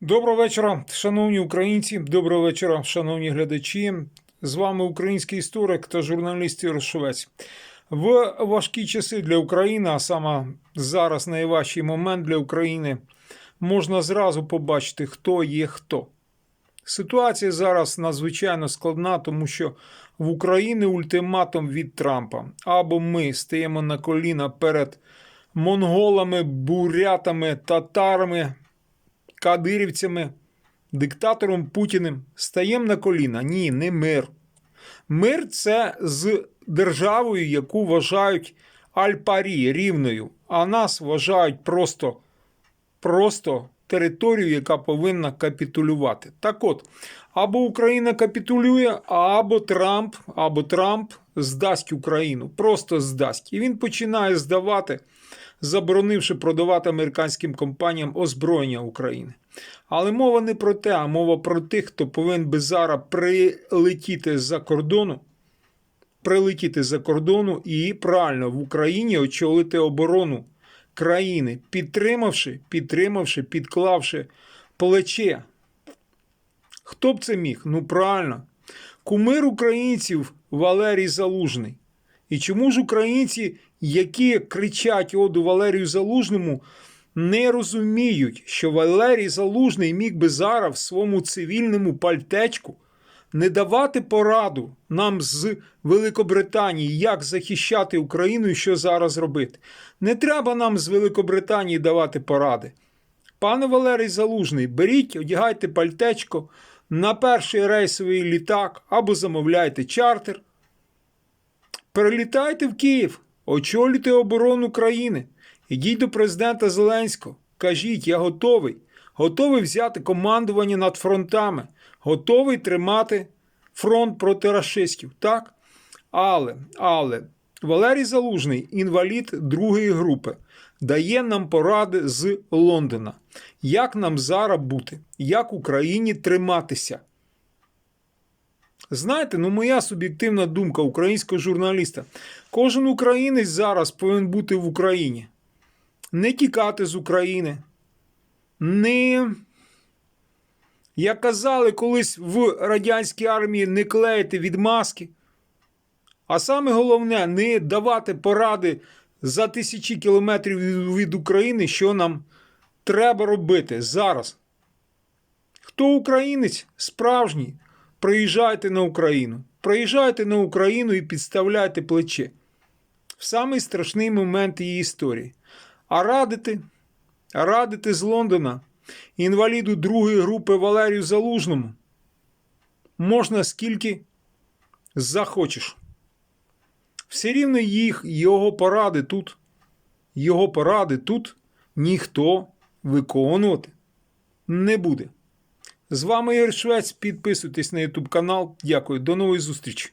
Доброго вечора, шановні українці. Доброго вечора, шановні глядачі. З вами український історик та журналіст Ігор Шовець. В важкі часи для України, а саме зараз найважчий момент для України, можна зразу побачити, хто є хто. Ситуація зараз надзвичайно складна, тому що в Україні ультиматум від Трампа. Або ми стаємо на коліна перед монголами, бурятами, татарами, кадирівцями, диктатором Путіним стаємо на коліна. Ні, не мир. Мир це з державою, яку вважають Аль-Парі рівною, а нас вважають просто, просто територію, яка повинна капітулювати. Так от, або Україна капітулює, або Трамп, або Трамп здасть Україну, просто здасть. І він починає здавати заборонивши продавати американським компаніям озброєння України. Але мова не про те, а мова про тих, хто повинен би зараз прилетіти з-за кордону, прилетіти з-за кордону і правильно в Україні очолити оборону країни, підтримавши, підтримавши, підклавши плече. Хто б це міг? Ну правильно. Кумир українців Валерій Залужний. І чому ж українці, які кричать оду Валерію Залужному, не розуміють, що Валерій Залужний міг би зараз в своєму цивільному пальтечку не давати пораду нам з Великобританії, як захищати Україну і що зараз робити. Не треба нам з Великобританії давати поради. Пане Валерій Залужний, беріть, одягайте пальтечко на перший рейсовий літак або замовляйте чартер. Перелітайте в Київ, очолюйте оборону країни. Ідіть до президента Зеленського. Кажіть, я готовий. Готовий взяти командування над фронтами, готовий тримати фронт проти расистів. Так? Але, але Валерій Залужний, інвалід другої групи, дає нам поради з Лондона. Як нам зараз бути, як Україні триматися? Знаєте, ну моя суб'єктивна думка українського журналіста. Кожен українець зараз повинен бути в Україні. Не тікати з України. Не, як казали колись в радянській армії, не клеїти відмазки. А саме головне, не давати поради за тисячі кілометрів від- від України, що нам треба робити зараз. Хто українець справжній? Приїжджайте на Україну. Приїжджайте на Україну і підставляйте плече. В самий страшний момент її історії. А радити, радити з Лондона інваліду другої групи Валерію Залужному можна скільки захочеш. Все рівно їх, його поради тут, його поради тут ніхто виконувати не буде. З вами Ігор Швець. Підписуйтесь на YouTube канал. Дякую. До нової зустрічі.